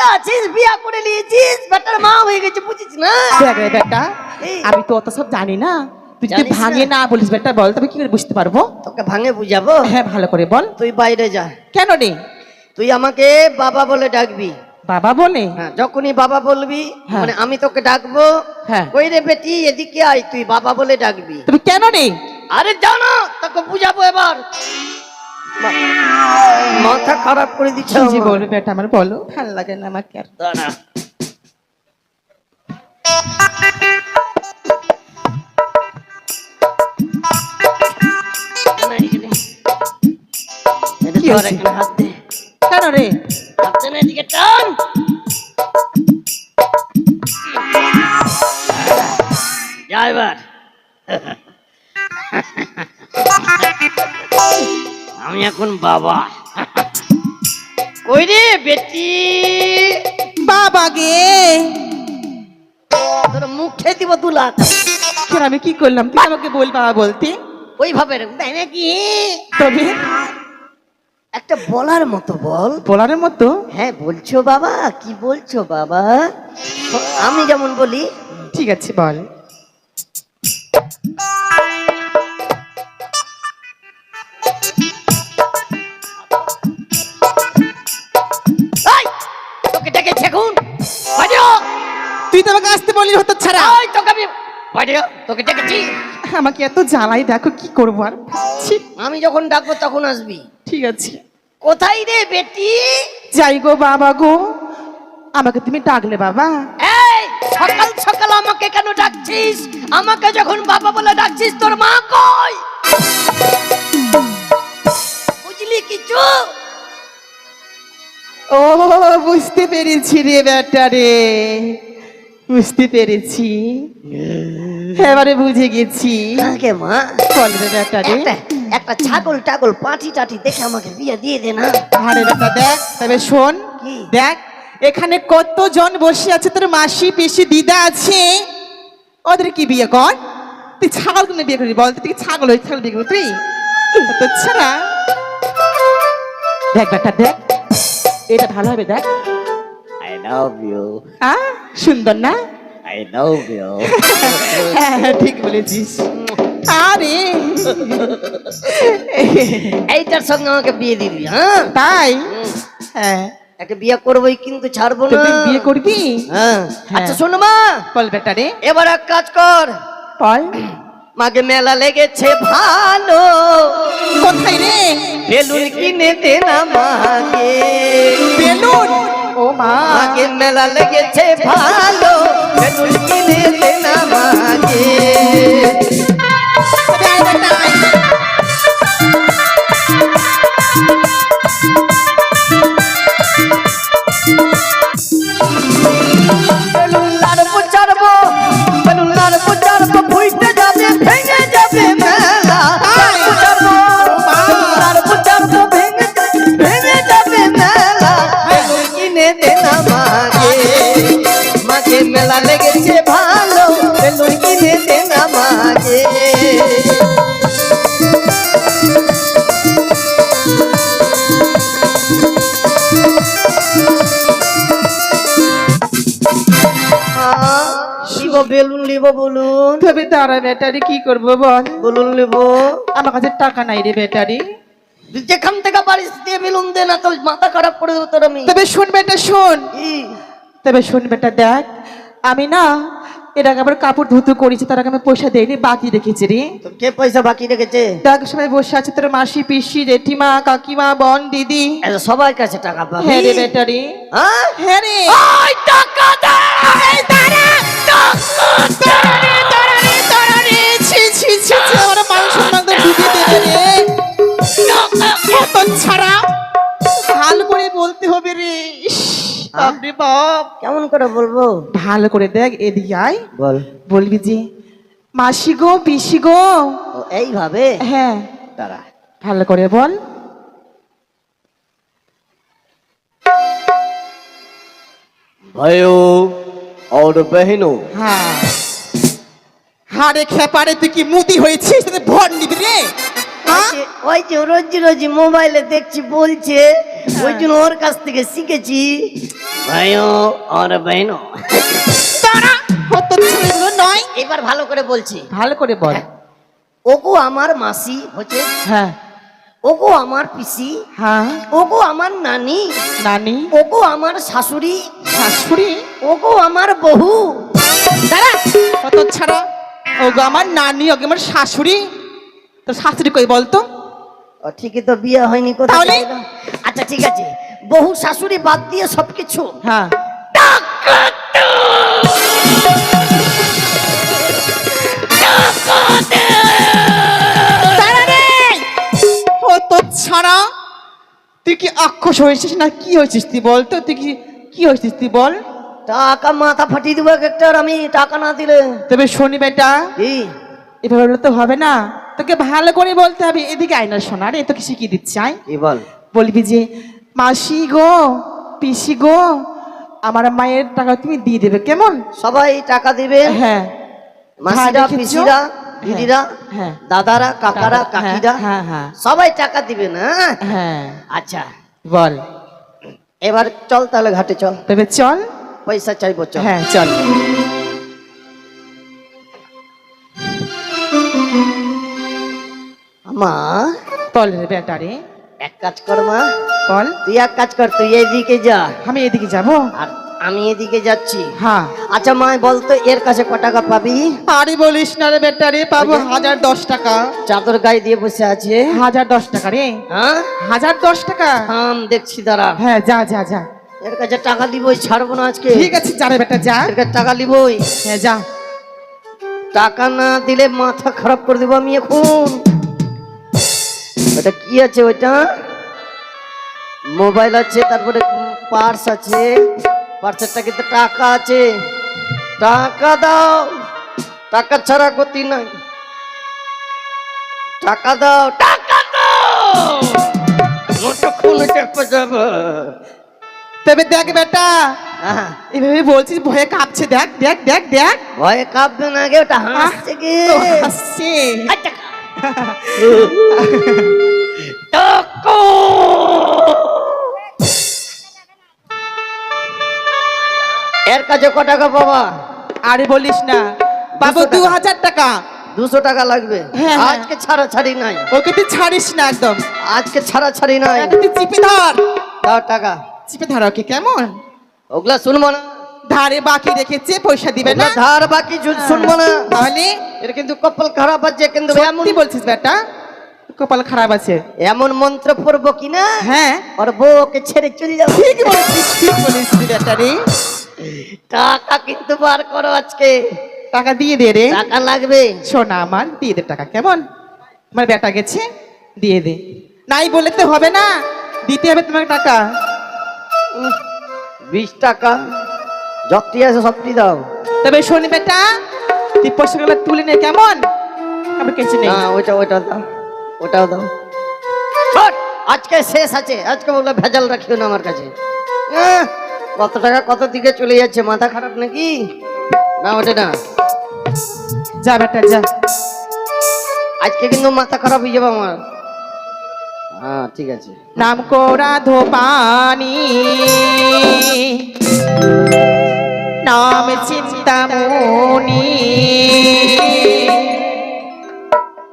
বাচ্চা আছিস বিয়া করে নিয়েছিস বেটার মা হয়ে গেছে বুঝিস না? দেখ রে বেটা আমি তো অত সব জানি না। তুই যদি ভাঙে না? বলিস বেটা বল তবে কি করে বুঝতে পারব? তোকে ভাঙে বুঝাবো? হ্যাঁ ভালো করে বল। তুই বাইরে যা। কেন রে? তুই আমাকে বাবা বলে ডাকবি। বাবা বলে? হ্যাঁ যখনই বাবা বলবি হ্যাঁ। মানে আমি তোকে ডাকবো হ্যাঁ। ওই রে বেটি এদিকে আয় তুই বাবা বলে ডাকবি। তুমি কেন রে? আরে জানো তোকে বুঝাবো এবার। মাথা খারাপ করে দিচ্ছে জি বলো আমার। বেটা আমার বলো ভালো লাগে না আমাকে আর দাঁড়া। এটা কি হয়েছে? এখন বাবা। কই রে বেটি। বাবা গে। তোর মুখে দিব দু লাখ। কেন আমি কি করলাম? তুই আমাকে বল বাবা বলতে? ওইভাবে তাই নাকি? তবে? একটা বলার মতো বল। বলার মতো? হ্যাঁ বলছো বাবা কি বলছো বাবা? আমি যেমন বলি। ঠিক আছে বল। তুই তো আমাকে আসতে বলি হতো ছাড়া। ওই তোকে আমি বাজো তোকে ডেকেছি আমাকে এত জ্বালাই দেখো কি করব আর। ছি, আমি যখন ডাকবো তখন আসবি। ঠিক আছে। কোথায় রে বেটি? যাই গো বাবা গো। আমাকে তুমি ডাকলে বাবা। এই সকাল সকাল আমাকে কেন ডাকছিস? আমাকে যখন বাবা বলে ডাকছিস তোর মা কই? বুঝলি কিছু? ও বুঝতে পেরেছি রে বেটা রে। বুঝতে পেরেছি। এবারে বুঝে গেছি। আগে মা। বল রে বেটা রে। একটা ছাগল টাগল পাটি টাটি দেখে আমাকে বিয়ে দিয়ে দে না। আরে বেটা দেখ তবে শোন দেখ এখানে কতজন বসে আছে তোর মাসি পিসি দিদা আছে? ওদের কি বিয়ে কর? তুই ছাগল কিনে বিয়ে করবি বল তুই ছাগল হয়ে ছাগল বিয়ে করবি তুই? তো ছাড়া। দেখ বেটা দেখ এটা ভালো হবে দেখ। আই লাভ ইউ আ সুন্দর না? আই লাভ ইউ হ্যাঁ হ্যাঁ, ঠিক বলেছিস। আরে। এইটার সঙ্গে আমাকে বিয়ে দিবি হ্যাঁ? তাই? হ্যাঁ। একে বিয়ে করবোই কিন্তু ছাড়বো না। তুই বিয়ে করবি? হ্যাঁ। আচ্ছা শোনো মা। বল বেটা রে। এবার এক কাজ কর। বল। মাকে মেলা লেগেছে ভালো। কোথায় রে? বেলুন কিনে দে না মাকে। বেলুন? মাকে মেলা লেগেছে ভালো বেলুন কিনে দে না মাকে বেলুন লিব বলুন। তবে তারা ব্যাটারি কি করব বল? বলুন লিব। আমার কাছে টাকা নাই রে ব্যাটারি। যেখান থেকে পারিস দিয়ে বেলুন দে না তো মাথা খারাপ করে দেবো তোর আমি। তবে শুন বেটা শোন। তবে শোন বেটা দেখ আমি না এর আগে আবার কাপড় ধুতু করেছি তার আগে আমি পয়সা দেয়নি? বাকি রেখেছি রে। কে পয়সা বাকি রেখেছে? দেখ সবাই বসে আছে তোর মাসি পিসি জেঠিমা কাকিমা বোন দিদি। সবার কাছে টাকা পাবে। হ্যাঁ রে বেটা রে। হ্যাঁ? রে। ওই টাকা দে এই দাঁড়া, বাপরে বাপ কেমন করে বলবো ভালো করে দেখ এদিকে আয় বল বলবি যে মাসি গো পিসি গো ও এইভাবে হ্যাঁ দাঁড়া ভালো করে বল ভাইও और बहनों হ্যাঁ হারে খেপারে তুই কি মুদি হয়েছিস তোদের ভর নিবি রে হ্যাঁ ওই যে রোজি রোজি মোবাইলে দেখছি বলছে ওই জন্য ওর কাছ থেকে শিখেছি। ভাইও আর বহনো তারা ছেলেগুলো নয়। এবার ভালো করে বলছি। ভালো করে বল। ওগো আমার মাসি হচ্ছে হ্যাঁ। ওগো আমার পিসি। হ্যাঁ। ওগো আমার নানি। নানি। ওগো আমার শাশুড়ি। শাশুড়ি? ওগো আমার বহু দাঁড়া কত ছাড়া। ওগো আমার নানি ওকে আমার শাশুড়ি। তোর শাশুড়ি কই বলতো? ও, ঠিকই তো বিয়ে হয়নি তাহলে? আচ্ছা ঠিক আছে। বহু শাশুড়ি বাদ দিয়ে সবকিছু। হ্যাঁ। ছাড়া। তুই কি আক্ষস হয়েছিস না কি হয়েছিস তুই বল তো? তুই কি কি হয়েছিস তুই বল? টাকা মাথা ফাটিয়ে দেবো একটা আমি টাকা না দিলে। তবে শনি বেটা কি? এভাবে বললে তো হবে না। তোকে ভালো করে বলতে হবে এদিকে আয়না শোনা রে তোকে শিখিয়ে দিচ্ছি আয়? কি বল? বলবি যে মাসি গো পিসি গো আমার মায়ের টাকা তুমি দিয়ে দেবে কেমন? সবাই টাকা দিবে। হ্যাঁ। মাসিরা? পিসিরা দিদিরা হ্যাঁ। দাদারা কাকারা হ্যাঁ, কাকিরা হ্যাঁ হ্যাঁ। সবাই টাকা দিবে না? হ্যাঁ। আচ্ছা। বল। এবার চল তাহলে ঘাটে চল। তবে চল। পয়সা চাইব চল। হ্যাঁ চল। মা। বল রে বেটা রে। এক কাজ কর মা। বল। তুই এক কাজ কর তুই এদিকে যা। আমি এদিকে যাব? আর আমি এদিকে যাচ্ছি। হ্যাঁ। আচ্ছা মা বলতো এর কাছে ক টাকা পাবি? আরে বলিস না রে বেটা রে পাবো হাজার দশ টাকা। চাদর গায়ে দিয়ে বসে আছে। হাজার দশ টাকা রে? হ্যাঁ? হাজার দশ টাকা? থাম দেখছি দাঁড়া। হ্যাঁ যা যা যা। এর কাছে টাকা দিবই ছাড়বো না আজকে। ঠিক আছে যা রে বেটা যা। এর কাছে টাকা দিবই হ্যাঁ যা। টাকা না দিলে মাথা খারাপ করে দেবো আমি এখন। ওটা কি আছে ওইটা? মোবাইল আছে তারপরে পার্স আছে। পার্সেরটা কিন্তু টাকা আছে। টাকা দাও। টাকা ছাড়া গতি নাই। টাকা দাও। টাকা দাও! তবে দেখ বেটা আহা, এভাবে বলছিস ভয়ে কাঁপছে। দেখ দেখ দেখ দেখ। ভয়ে কাঁপবে না গে ওটা হাসছে গে। হাসছে। এর কাছে ক টাকা বাবা আরে বলিস না। বাবু দু। হাজার টাকা। দুশো টাকা লাগবে? হ্যাঁ, হ্যাঁ। আজকে ছাড়া ছাড়ি নাই। ওকে তুই ছাড়িস না একদম। আজকে ছাড়া ছাড়ি নাই তুই চিপে ধর। দাও টাকা। চিপে ধর ওকে কেমন? ওগুলা শুনব না। ধারে বাকি রেখেছে পয়সা দিবে না। ধার বাকি ঝুল শুনব না। তাহলে? এর কিন্তু কপাল খারাপ আছে কিন্তু এমন বলছিস বেটা কপাল খারাপ আছে। এমন মন্ত্র পড়ব কিনা হ্যাঁ। ওর বউকে ছেড়ে চলে যাব। ঠিক বলছিস ঠিক বলিস বেটা রে। টাকা কিন্তু বার করো আজকে। টাকা দিয়ে দে রে। টাকা লাগবে। শোনা আমার দিয়ে দে টাকা কেমন? আমার বেটা গেছে দিয়ে দে। নাই বলে তো হবে না দিতে হবে তোমাকে টাকা। বিশ টাকা। যতটি আছে সবটি দাও। তবে শোন বেটা তুই পয়সাগুলো তুলে নে কেমন? আমার কিছু নেই। না ওইটা ওইটা দাও ওটাও দাও! আজকে শেষ আছে আজকে বলে ভেজাল রাখিও না আমার কাছে। কত টাকা কত দিকে চলে যাচ্ছে মাথা খারাপ নাকি? না ওটা না। যা বেটা যা। আজকে কিন্তু মাথা খারাপ হয়ে যাবে আমার। হ্যাঁ ঠিক আছে। নাম কোরা ধোপানি। নাম চিন্তামণি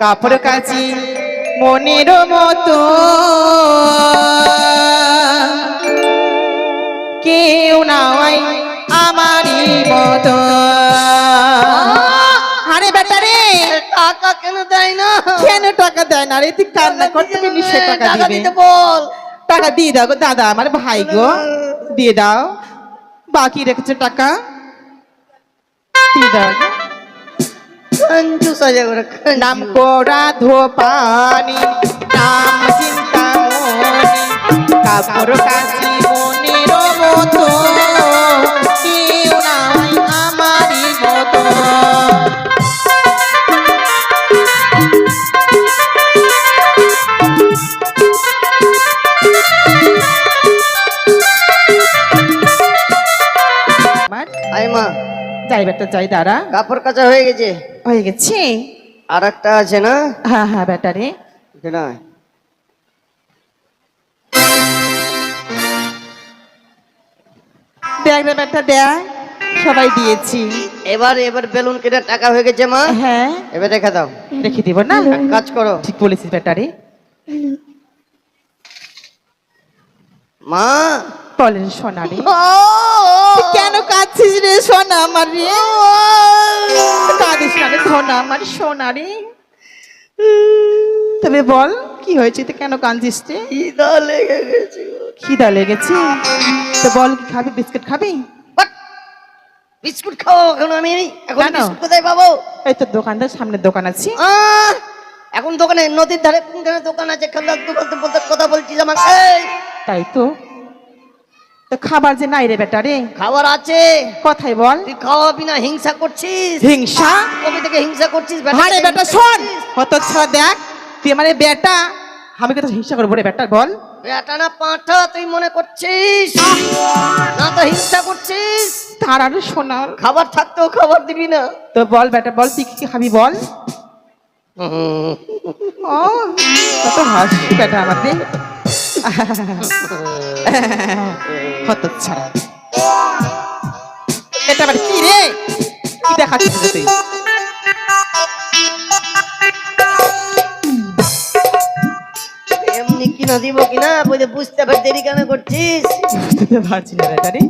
কাপড় কাচি মনের মতো। কেউ নাই আমারই মতো। আরে বেটা রে। টাকা কেন দেয় না? কেন টাকা দেয় না রে? তুই কান্না করতে নিশ্চয় টাকা টাকা দিবে বল। টাকা দিয়ে দাও গো দাদা আমার ভাই গো। দিয়ে দাও। বাকি রেখেছে টাকা। নাম কোরা ধোপানি নাম চিন্তামণি কাপড় কাচি চাই চাই দাঁড়া। কাপড় কাচা হয়ে গেছে। হয়ে গেছে? আর একটা আছে না? হ্যাঁ হ্যাঁ বেটা সবাই দিয়েছি। এবার এবার বেলুন কেটে টাকা হয়ে গেছে মা। হ্যাঁ। এবার রেখে দাও। রেখে না কাজ করো। ঠিক বলেছিস মা বলেন সোনা রে কেন কাঁদছিস রে সোনা আমার রে? কাঁদিস না রে সোনা আমার সোনা রে তবে বল কি হয়েছে? তুই কেন কাঁদছিস রে? খিদা লেগে গেছে। খিদা লেগেছে? তো বল কি খাবি? বিস্কুট খাবি! বিস্কুট খাব এখন আমি। এখন? বিস্কুট কোথায় পাবো? এই তো দোকানদার সামনের দোকান আছে! এখন দোকানে নদীর ধারে কোনখানে দোকান আছে? খেলা বলতে বলতে কথা বলছিস আমাকে। তাই তো। তো খাবার যে নাই রে বেটা রে? খাবার আছে। কথাই বল। তুই খাওয়াবি না হিংসা করছিস? হিংসা? কবে থেকে হিংসা করছিস বেটাকে আরে বেটা শোন। কত ছাড়া দেখ তুই আমার এই বেটা আমি কত হিংসা করব রে বেটা বল। বেটা না পাঁঠা তুই মনে করছিস? না তো হিংসা করছিস? তার আরও সোনার খাবার থাকতেও খাবার দিবি না। তো বল বেটা বল তুই কি কি খাবি বল। ও কত হাসি বেটা আমাদের। কত এটা কি রে? কি দেখাচ্ছিস তুই? এমনি কিনা দিব কিনা? বুঝে বুঝতে পার দেরি কেন করছিস? বুঝতে পারছি না রে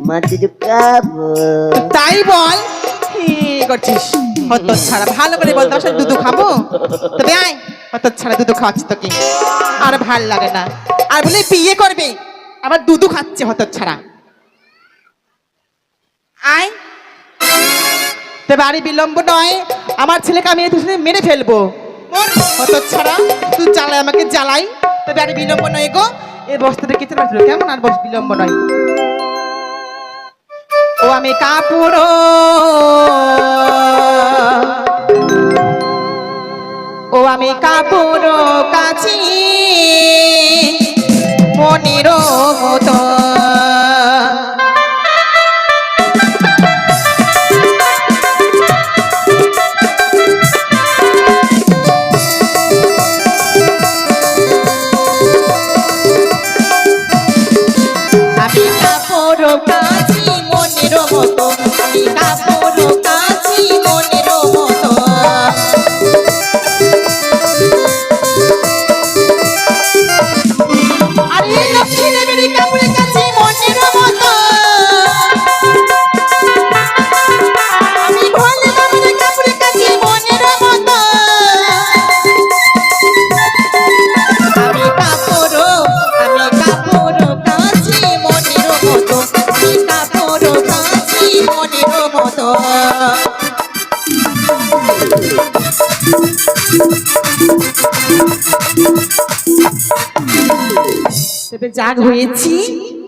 তাই বল। করছিস? ছাড়া ভালো করে বল তোর সাথে দুধ খাব? তবে আয় ছাড়া দুধ খাওয়াচ্ছি তোকে। আর ভালো লাগে না। আর বলে বিয়ে করবে, আবার দুধ খাচ্ছে ছাড়া আয়। তবে আরে বিলম্ব নয়, আমার ছেলেকে আমি তোর মেরে ফেলব। হত ছাড়া তুই জ্বালাই আমাকে জ্বালাই। তবে আরে বিলম্ব নয় গো বস্তাটা কেটে রাখল কেমন আর বস বিলম্ব নয়। ও আমি কাপুর। ও আমি কাপুর কাছি মনির মতো। তবে জাগ হয়েছি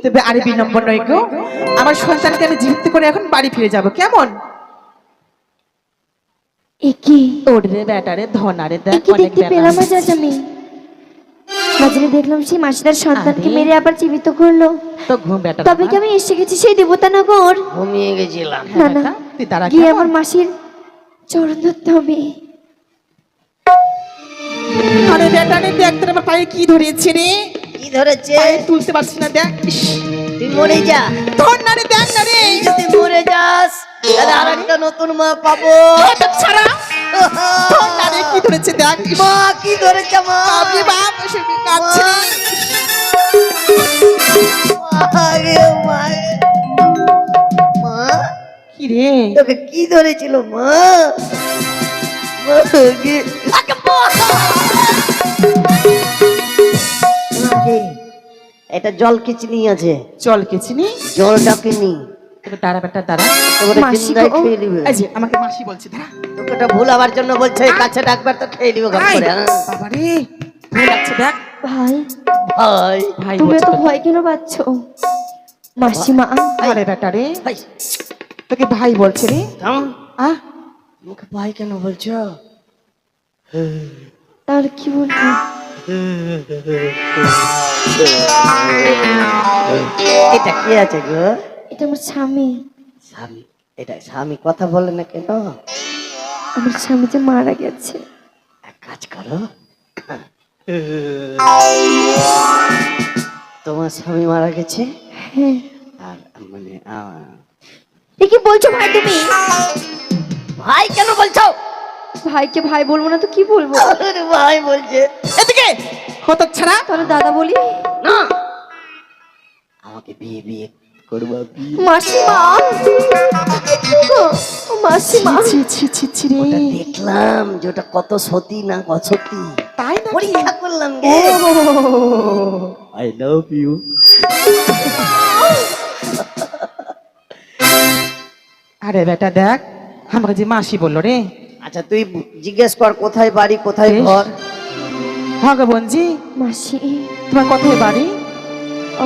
তবে আরে বিলম্ব নয় গো। আমার সন্তানকে আমি জীবিত করে এখন বাড়ি ফিরে যাব। কেমন? একি। ওর রে বেটারে ধনারে দেখ অনেক দেখতে পেলাম আজ আমি মাঝে দেখলাম সেই মাসিদার সন্তানকে মেরে আবার জীবিত করল। তো ঘুম বেটা তবে কি আমি এসে গেছি সেই দেবতানগর ঘুমিয়ে গেছিলাম। না না। তুই তারা গিয়ে কেমন? আমার মাসির চরণ ধরতে হবে। আরে বেটা রে দেখ তোর আমার পায়ে কি ধরেছে রে। কি ধরেছে? পায়ে তুলতে পারছি না দেখ। তুই মরে যা। ধর না রে দেখ না রে। তুই যদি মরে যাস। তাহলে আর একটা নতুন মা পাবো। ছাড়া। ধর না রে কি ধরেছে দেখ। মা কি ধরেছে মা? বাপরে বাপ সে কি কাঁদছে। মা? কি রে? তোকে কি ধরেছিল মা? এটা জল কিচনি আছে। চল কেছিনি জলটাকে নি তবে দাঁড়া বেটা দাঁড়া। তোকে আমাকে মাসি বলছে দাঁড়া। ওটা ভুলাবার জন্য বলছে কাছে ডাকবার তো খেয়ে নিবে হ্যাঁ? বাবা রে ভুল লাগছে দেখ। ভাই ভাই। ভাই তুমি তো ভয় কেন পাচ্ছ? মাসিমা আরে বেটা রে। ভাই। তোকে ভাই বলছে রে। আহ মুখে ভাই কেন বলছো? আর কি বলব? এটা কি আছে গো? এটা আমার স্বামী। স্বামী? এটা স্বামী কথা বলে না কেন? আমার স্বামী যে মারা গেছে। এক কাজ করো। তোমার স্বামী মারা গেছে? হ্যাঁ। আর মানে কি বলছো ভাই তুমি? ভাই কেন বলছো? ভাইকে ভাই বলব না তো কি বলব? আরে ভাই বলছে। এদিকে! হতো ছাড়া। তাহলে দাদা বলি। না। আমাকে বিয়ে বিয়ে করবা বিয়ে মাসিমা। ছি ছি ছি ছি রে। দেখলাম যে ওটা কত সতী না অসতী। তাই না পরীক্ষা করলাম গে। আই লাভ ইউ আরে বেটা দেখ আমাকে যে মাসি বলল রে। আচ্ছা তুই জিজ্ঞেস কর কোথায় বাড়ি কোথায়। ঘর? ভগবানজি মাসি। তোমার কোথায় বাড়ি?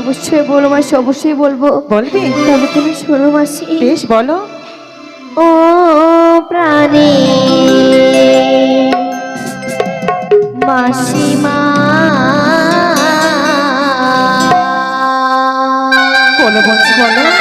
অবশ্যই বলো মাসি অবশ্যই বলব। বলবি? তবে তুমি শোনো মাসি। বেশ বলো। ও প্রাণে। মাসিমা বলো বলছি বলো।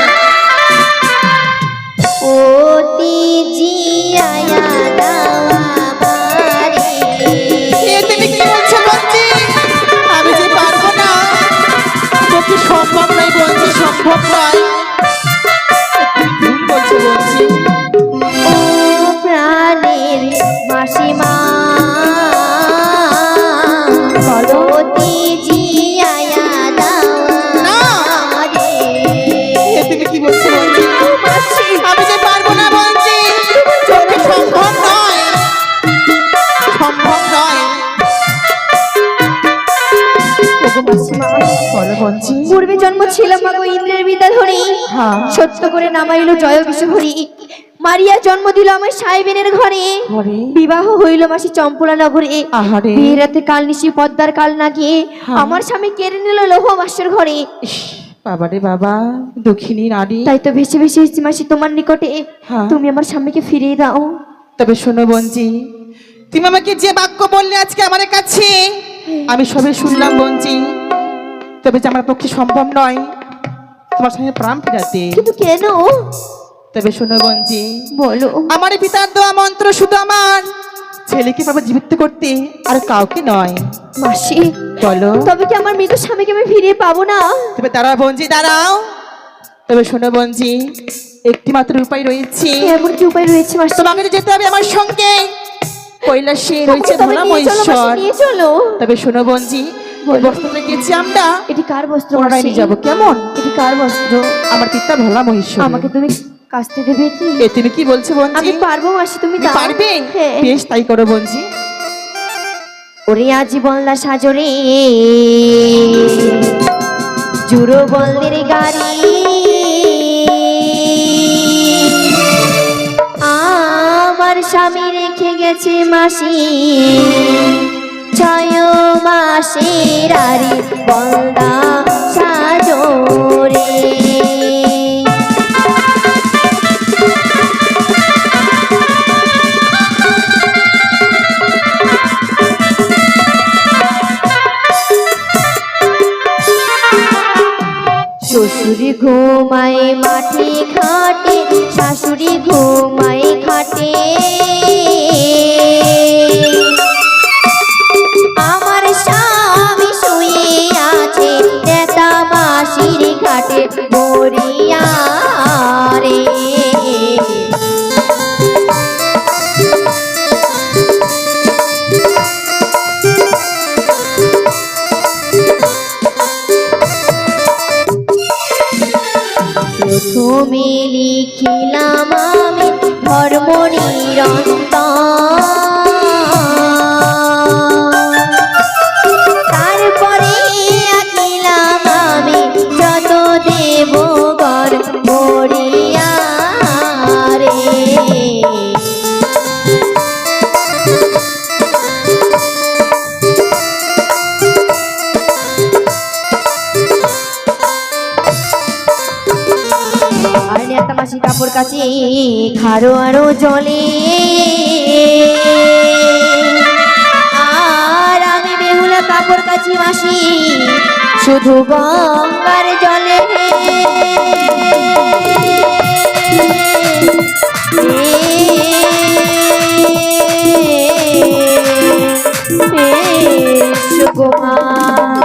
সম্ভব নয় বলছি সম্ভব নয়। বলছো বলছি। ছিল মাগো ইন্দ্রের বিদ্যাধরী হ্যাঁ। সত্য করে নামাইল জয় বিশ্বহরি মারিয়া জন্ম দিল আমার সাহেবেনের ঘরে? বিবাহ হইল মাসি চম্পলা নগরে। আহারে। বিয়ের রাতে কাল নিশি পদ্মার কাল না গিয়ে হ্যাঁ। আমার স্বামী কেড়ে নিল লৌহ বাসর ঘরে। বাবা রে বাবা দক্ষিণী নারী। তাই তো ভেসে ভেসে এসেছি মাসি তোমার নিকটে। হ্যাঁ। তুমি আমার স্বামীকে ফিরিয়ে দাও। তবে শোনো বঞ্জি তুমি আমাকে যে বাক্য বললে আজকে আমার কাছে আমি সবে শুনলাম বঞ্জি। তবে যে আমার পক্ষে সম্ভব নয়। তোমার সঙ্গে প্রাণ ফেরাতে। কিন্তু কেন? তবে শোনো বঞ্জি বলো। আমার পিতার দেওয়া মন্ত্র শুধু আমার। ছেলেকে পাবো জীবিত করতে আর কাউকে নয়। মাসি বলো। তবে কি আমার মৃত স্বামীকে আমি ফিরিয়ে পাবো না? তবে দাঁড়াও বঞ্জি দাঁড়াও। তবে শোনো বঞ্জি একটি মাত্র উপায় রয়েছে। এমন কি উপায় রয়েছে মাসি? তোমাকে তো যেতে হবে আমার সঙ্গে। কৈলাসে রয়েছে চলো মহেশ্বর তবে শোনো বঞ্জি। বস্ত্রটা গেছি আমরা। এটি কার বস্ত্র? পুনরায় নিয়ে যাব। কেমন? এটি কার বস্ত্র? আমার পিতা ভোলা মহেশ্বর আমাকে তুমি কাস্তে দেবে কি এ তুমি কি বলছো বঞ্জি আমি পারব মাসি তুমি পারবে? হ্যাঁ। বেশ তাই করো বঞ্জি ওরে আজি বললা সাজরে জুড়ো বলদের গাড়ি। আমার স্বামী রেখে গেছে মাসি। ছয় মাসের আরে বলদা সাজরে শ্বশুরি ঘুমায় মাঠে খাটে শাশুড়ি ঘুমায় খাটে কাছে খারো আরও জলে আর আমি বেহুলা কাপড় কাছি মাসি শুধু গঙ্গার জলে সুকুমার